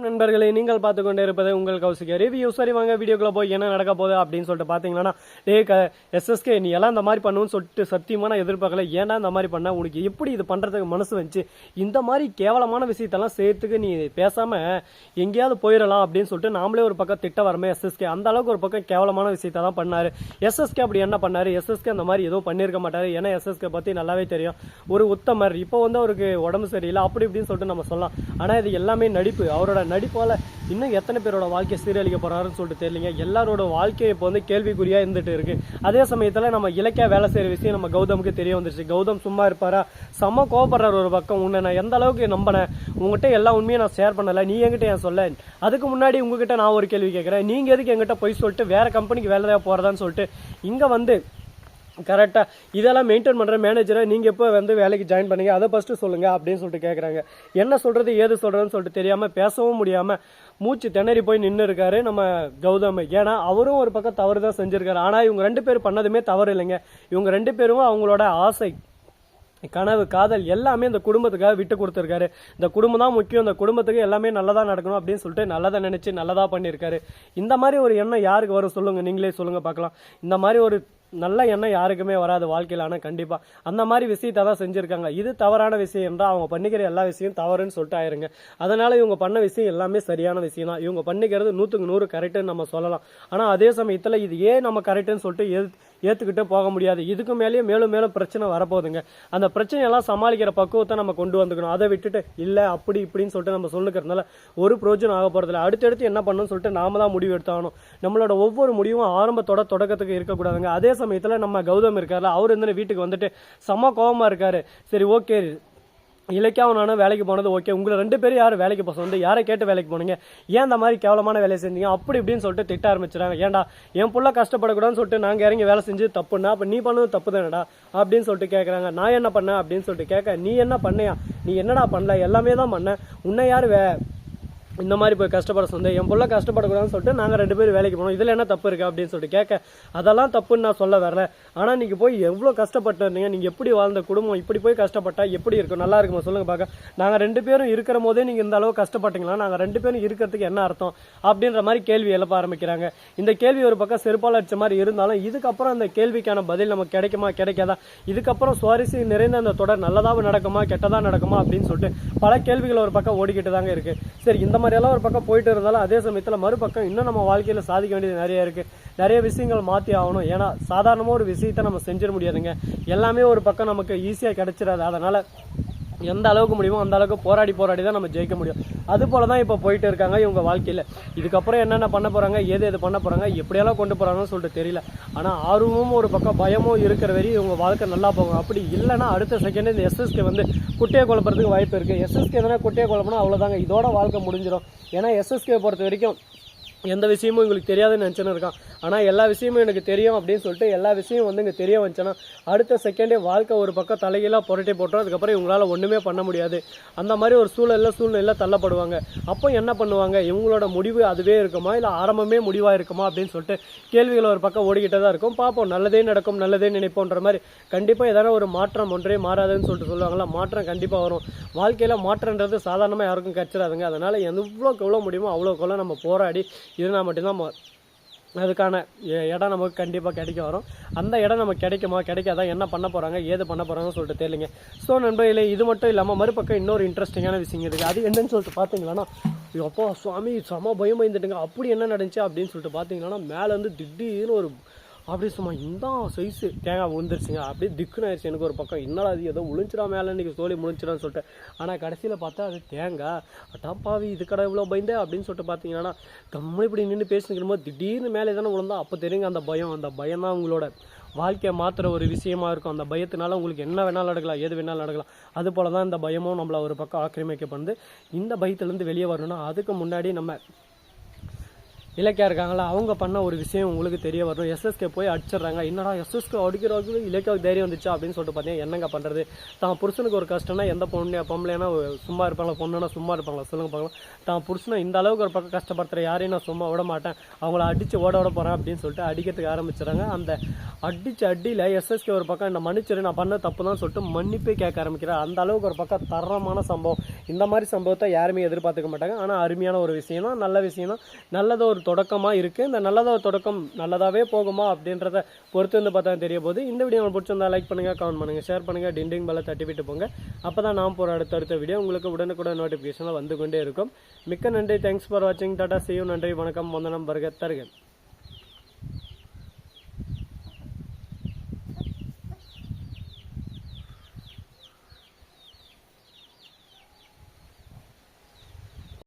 நண்பர்களே நீங்கள் பார்த்து கொண்டே இருப்பது உங்கள் கௌசிக. ரிவ்யூ சரி வாங்க வீடியோக்குள்ள போய் என்ன நடக்க போகுது அப்படின்னு சொல்லிட்டு பார்த்தீங்கன்னா டே க எஸ்எஸ்கே நீ எல்லாம் இந்த மாதிரி பண்ணுன்னு சொல்லிட்டு சத்தியமான எதிர்பார்க்கல. ஏன்னா இந்த மாதிரி பண்ண? உனக்கு எப்படி இது பண்றதுக்கு மனசு வந்துச்சு? இந்த மாதிரி கேவலமான விஷயத்தெல்லாம் சேர்த்துக்கு நீ பேசாம எங்கேயாவது போயிடலாம் அப்படின்னு சொல்லிட்டு நாமளே ஒரு பக்கம் திட்ட வரமே எஸ்எஸ்கே அந்த அளவுக்கு ஒரு பக்கம் கேவலமான விஷயத்த தான் பண்ணாரு எஸ்எஸ்கே அப்படி என்ன பண்ணார்? எஸ்எஸ்கே அந்த மாதிரி எதுவும் பண்ணியிருக்க மாட்டார். ஏன்னா எஸ்எஸ்கே பற்றி நல்லாவே தெரியும். ஒரு உத்தமர் இப்போ வந்து அவருக்கு உடம்பு சரியில்லை அப்படி இப்படின்னு சொல்லிட்டு நம்ம சொல்லலாம். ஆனால் இது எல்லாமே நடிப்பு. அவரோட நடிப்பால் இன்னும் எத்தனை பேரோட வாழ்க்கையை சீரழிக்க போகிறாருன்னு சொல்லிட்டு தெரியலங்க. எல்லாரோட வாழ்க்கையை இப்போ வந்து கேள்விக்குறியாக இருந்துட்டு இருக்கு. அதே சமயத்தில் நம்ம இலக்கிய வேலை செய்கிற விஷயம் நம்ம கௌதமுக்கு தெரிய வந்துருச்சு. கௌதம் சும்மா இருப்பாரா? செம்ம கோவப்படுறாரு ஒரு பக்கம். உன்னை நான் எந்த அளவுக்கு நம்பினேன்? உங்ககிட்ட எல்லா உண்மையும் நான் ஷேர் பண்ணலை. நீ என்கிட்ட ஏன் சொல்ல? அதுக்கு முன்னாடி உங்ககிட்ட நான் ஒரு கேள்வி கேட்குறேன். நீங்கள் எதுக்கு என்கிட்ட போய் சொல்லிட்டு வேற கம்பெனிக்கு வேலை போகிறதான்னு சொல்லிட்டு இங்கே வந்து கரெக்டாக இதெல்லாம் மெயின்டைன் பண்ணுற மேனேஜரை நீங்கள் எப்போ வந்து வேலைக்கு ஜாயின் பண்ணீங்க அதை ஃபஸ்ட்டு சொல்லுங்கள் அப்படின்னு சொல்லிட்டு கேட்குறாங்க என்ன சொல்கிறது ஏது சொல்கிறதுன்னு சொல்லிட்டு தெரியாமல் பேசவும் முடியாமல் மூச்சு திணறி போய் நின்று இருக்காரு நம்ம கௌதம். ஏன்னா அவரும் ஒரு பக்கம் தவறு தான் செஞ்சுருக்காரு. ஆனால் இவங்க ரெண்டு பேர் பண்ணதுமே தவறு இல்லைங்க. இவங்க ரெண்டு பேரும் அவங்களோட ஆசை கனவு காதல் எல்லாமே இந்த குடும்பத்துக்காக விட்டு கொடுத்துருக்காரு. இந்த குடும்பம் தான் முக்கியம். இந்த குடும்பத்துக்கு எல்லாமே நல்லதாக நடக்கணும் அப்படின்னு சொல்லிட்டு நல்லதாக நினச்சி நல்லதாக பண்ணியிருக்காரு. இந்த மாதிரி ஒரு எண்ணம் யாருக்கு வரும்? சொல்லுங்கள் நீங்களே சொல்லுங்கள் பார்க்கலாம். இந்த மாதிரி ஒரு நல்ல எண்ணம் யாருக்குமே வராது வாழ்க்கையில். ஆனால் கண்டிப்பாக அந்த மாதிரி விஷயத்தை தான் செஞ்சுருக்காங்க. இது தவறான விஷயம் தான். அவங்க பண்ணிக்கிற எல்லா விஷயம் தவறுன்னு சொல்லிட்டு ஆயிருங்க. அதனால் இவங்க பண்ண விஷயம் எல்லாமே சரியான விஷயம் தான். இவங்க பண்ணிக்கிறது நூற்றுக்கு நூறு கரெக்டுன்னு நம்ம சொல்லலாம். ஆனால் அதே சமயத்தில் இது ஏன் நம்ம கரெக்டுன்னு சொல்லிட்டு ஏ ஏற்றுக்கிட்டே போக முடியாது? இதுக்கு மேலேயும் மேலும் மேலும் பிரச்சனை வரப்போகுதுங்க. அந்த பிரச்சனையெல்லாம் சமாளிக்கிற பக்குவத்தை நம்ம கொண்டு வந்துக்கணும். அதை விட்டுட்டு இல்லை அப்படி இப்படின்னு சொல்லிட்டு நம்ம சொல்லுக்கிறதுனால ஒரு பிரோஜனம் ஆக போகிறதில்ல அடுத்தடுத்து என்ன பண்ணணும்னு சொல்லிட்டு நாம தான் முடிவு எடுத்தாகணும். நம்மளோட ஒவ்வொரு முடிவும் ஆரம்பத்தோட தொடக்கத்துக்கு இருக்கக்கூடாதுங்க. அதே சமயத்தில் நம்ம கௌதம் இருக்கார்ல அவர் வந்து வீட்டுக்கு வந்துட்டு செம்ம கோபமாக இருக்காரு. சரி ஓகே. இலக்கியாவும் நானும் வேலைக்கு போனது ஓகே. உங்களை ரெண்டு பேரும் யார் வேலைக்கு போக வந்து யாரை கேட்டு வேலைக்கு போனீங்க? ஏன் இந்த மாதிரி கேவலமான வேலையை செஞ்சீங்க? அப்படி இப்படின்னு சொல்லிட்டு திட்ட ஆரம்பிச்சிடாங்க ஏன்டா என் புள்ள கஷ்டப்படக்கூடாதுன்னு சொல்லிட்டு நாங்கள் இறங்கி வேலை செஞ்சு தப்புன்னா அப்போ நீ பண்ணது தப்பு தானடா? அப்படின்னு சொல்லிட்டு கேட்குறாங்க நான் என்ன பண்ணேன் அப்படின்னு சொல்லிட்டு கேட்க நீ என்ன பண்ணையா? நீ என்னடா பண்ணல? எல்லாமே தான் பண்ண உன்னை யார் வே இந்த மாதிரி போய் கஷ்டப்பட சொந்த என் புள்ள கஷ்டப்படக்கூடாதுன்னு சொல்லிட்டு நாங்கள் ரெண்டு பேரும் வேலைக்கு போனோம். இதில் என்ன தப்பு இருக்குது அப்படின்னு சொல்லிட்டு கேட்க அதெல்லாம் தப்புன்னு நான் சொல்ல வரல. ஆனால் நீங்கள் போய் எவ்வளோ கஷ்டப்பட்டிருந்தீங்க? நீங்கள் எப்படி வாழ்ந்த குடும்பம்? இப்படி போய் கஷ்டப்பட்டா எப்படி இருக்கும்? நல்லா இருக்குமா? சொல்லுங்கள் பார்க்க நாங்கள் ரெண்டு பேரும் இருக்கிற போதே நீங்கள் இந்த அளவு கஷ்டப்பட்டீங்களா? நாங்கள் ரெண்டு பேரும் இருக்கிறதுக்கு என்ன அர்த்தம்? அப்படின்ற மாதிரி கேள்வி எழுப்ப ஆரம்பிக்கிறாங்க. இந்த கேள்வி ஒரு பக்கம் செருப்பால் அடித்த மாதிரி இருந்தாலும் இதுக்கப்புறம் அந்த கேள்விக்கான பதில் நமக்கு கிடைக்குமா? கிடைக்காதா? இதுக்கப்புறம் சுவாரஸ்யம் நிறைந்த அந்த தொடர் நல்லதாக நடக்குமா? கெட்டதாக நடக்குமா? அப்படின்னு சொல்லிட்டு பல கேள்விகள் ஒரு பக்கம் ஓடிக்கிட்டு தாங்க இருக்குது சரி இந்த மாதிரி மாதிரியெல்லாம் ஒரு பக்கம் போயிட்டு இருந்தாலும் அதே சமயத்தில் மறுபக்கம் இன்னும் நம்ம வாழ்க்கையில் சாதிக்க வேண்டியது நிறைய இருக்குது நிறைய விஷயங்கள் மாற்றி ஆகணும். ஏன்னா சாதாரணமாக ஒரு விஷயத்தை நம்ம செஞ்சிட முடியாதுங்க. எல்லாமே ஒரு பக்கம் நமக்கு ஈஸியாக கிடைச்சிடாது. அதனால் எந்த அளவுக்கு முடியுமோ அந்த அளவுக்கு போராடி போராடி தான் நம்ம ஜெயிக்க முடியும். அது போல தான் இப்போ போயிட்டு இருக்காங்க இவங்க வாழ்க்கையில். இதுக்கப்புறம் என்னென்ன பண்ண போகிறாங்க ஏது எது பண்ண போகிறாங்க எப்படியெல்லாம் கொண்டு போகிறாங்கன்னு சொல்லிட்டு தெரியல. ஆனால் ஆர்வமும் ஒரு பக்கம் பயமும் இருக்கிற வரையும் இவங்க வாழ்க்கை நல்லா போகும். அப்படி இல்லைன்னா அடுத்த செகண்ட் இந்த எஸ்எஸ்கே வந்து குட்டையை குழப்பறதுக்கு வாய்ப்பு இருக்குது எஸ்எஸ்கே எதனா குட்டையை குழப்பினா அவ்வளோதாங்க இதோட வாழ்க்கை முடிஞ்சிடும் ஏன்னா எஸ்எஸ்கே பொறுத்த வரைக்கும் எந்த விஷயமும் உங்களுக்கு தெரியாதுன்னு நினச்சின்னு இருக்கான். ஆனால் எல்லா விஷயமும் எனக்கு தெரியும் அப்படின்னு சொல்லிட்டு எல்லா விஷயமும் வந்து இங்கே தெரிய வந்துச்சுன்னா அடுத்த செகண்டே வாழ்க்கை ஒரு பக்கம் தலைகீழாக புரட்டி போட்டோம் அதுக்கப்புறம் இவங்களால ஒன்றுமே பண்ண முடியாது. அந்த மாதிரி ஒரு சூழலில் சூழ்நிலையில் தள்ளப்படுவாங்க. அப்போ என்ன பண்ணுவாங்க? இவங்களோட முடிவு அதுவே இருக்குமா? இல்லை ஆரம்பமே முடிவாக இருக்குமா? அப்படின்னு சொல்லிட்டு கேள்விகள் ஒரு பக்கம் ஓடிக்கிட்டே தான் இருக்கும். பார்ப்போம் நல்லதே நடக்கும் நல்லதே நினைப்போன்ற மாதிரி கண்டிப்பாக எதனா ஒரு மாற்றம் ஒன்றே மாறாதுன்னு சொல்லிட்டு சொல்லுவாங்களா மாற்றம் கண்டிப்பாக வரும். வாழ்க்கையில் மாற்றன்றது சாதாரணமாக யாருக்கும் கிடச்சிடாதுங்க. அதனால் எவ்வளோக்கு எவ்வளோ முடியுமோ அவ்வளோக்கு எவ்வளோ நம்ம போராடி இருந்தால் மட்டும்தான் அதுக்கான எ- இடம் நமக்கு கண்டிப்பாக கிடைக்க வரும். அந்த இடம் நமக்கு கிடைக்குமா கிடைக்காதா என்ன பண்ண போகிறாங்க ஏது பண்ண போகிறாங்கன்னு சொல்லிட்டு தெரியலிங்க. ஸோ நண்பர்களே இது மட்டும் இல்லாமல் மறுபக்கம் இன்னொரு இன்ட்ரெஸ்டிங்கான விஷயம் இருக்குது அது என்னன்னு சொல்லிட்டு பார்த்தீங்கன்னா அப்பா சுவாமி செம பயம் பயந்துட்டுங்க அப்படி என்ன நடந்துச்சு? அப்படின்னு சொல்லிட்டு பார்த்தீங்கன்னா மேலே வந்து திடீர்னு ஒரு அப்படியே சும்மா இந்த சைஸு தேங்காய் விழுந்துருச்சுங்க அப்படியே திக்குன்னு ஆயிடுச்சு. எனக்கு ஒரு பக்கம் என்னடா அது ஏதோ முழிச்சிடா மேலே இன்னைக்கு சோழி முழிச்சிடான்னு சொல்லிட்டு. ஆனால் கடைசியில் பார்த்தா அது தேங்காய். அட்டாப்பாவி இது கடை இவ்வளோ பயந்தே? அப்படின்னு சொல்லிட்டு பார்த்தீங்கன்னா கம்முனு இப்படி நின்று பேசினிருக்கும் போது திடீர்னு மேலே தானே விழுந்தா அப்போ தெரியுங்க அந்த பயம். அந்த பயம் தான் உங்களோட வாழ்க்கையை மாற்றுற ஒரு விஷயமா இருக்கும். அந்த பயத்தினால உங்களுக்கு என்ன வேணாலும் நடக்கலாம் எது வேணாலும் நடக்கலாம். அது போல தான் இந்த பயமும் நம்மளை ஒரு பக்கம் ஆக்கிரமிக்கப்படுது. இந்த பயத்துலேருந்து வெளியே வரணும்னா அதுக்கு முன்னாடி நம்ம இலக்கியா இருக்காங்களா? அவங்க பண்ண ஒரு விஷயம் உங்களுக்கு தெரிய வரும் எஸ்எஸ்கே போய் அடிச்சிடுறாங்க. என்னடா எஸ்எஸ்கே அடிக்கிறவங்க இலக்கியாவுக்கு தைரியம் வந்துச்சு அப்படின்னு சொல்லிட்டு பார்த்தீங்கன்னா என்னங்க பண்ணுறது தான் புருஷனுக்கு ஒரு கஷ்டம்னா எந்த பொண்ணு பொம்பளைனா சும்மா இருப்பாங்களா? பொண்ணுனா சும்மா இருப்பாங்களா? சொல்லுங்க பார்க்கலாம். தான் புருஷனை இந்த அளவுக்கு ஒரு பக்கம் கஷ்டப்படுத்துற யாரையும் நான் சும்மா விட மாட்டேன். அவங்கள அடிச்சு ஓட விட போறேன் அப்படின்னு சொல்லிட்டு அடிக்கிறதுக்கு ஆரம்பிச்சிடுறாங்க. அந்த அடிச்சு அடியில் எஸ்எஸ்கே ஒரு பக்கம் என்ன மன்னிச்சிரு நான் பண்ண தப்பு தான் சொல்லிட்டு மன்னிப்பே கேட்க ஆரம்பிக்கிறார். அந்த அளவுக்கு ஒரு பக்கம் தரமான சம்பவம். இந்த மாதிரி சம்பவத்தை யாருமே எதிர்பார்த்துக்க மாட்டாங்க. ஆனால் அருமையான ஒரு விஷயம் தான் நல்ல விஷயம் தான் நல்லதோ ஒரு தொடக்கமாக இருக்குது இந்த நல்லதாக ஒரு தொடக்கம் நல்லதாகவே போகுமா அப்படின்றத பொறுத்து வந்து பார்த்தா தெரிய போது இந்த வீடியோ உங்களுக்கு பிடிச்சிருந்தா லைக் பண்ணுங்கள் கமெண்ட் பண்ணுங்கள் ஷேர் பண்ணுங்கள் டிண்டிங் பல தட்டி விட்டு போங்க. அப்போ தான் நான் போகிற அடுத்த அடுத்த வீடியோ உங்களுக்கு உடனுக்குடன் நோட்டிஃபிகேஷனில் வந்து கொண்டே இருக்கும். மிக்க நன்றி. தேங்க்ஸ் ஃபார் வாட்சிங் டாடா செய்யும் நன்றி. வணக்கம். வந்தனம். பர்கத் தருகன்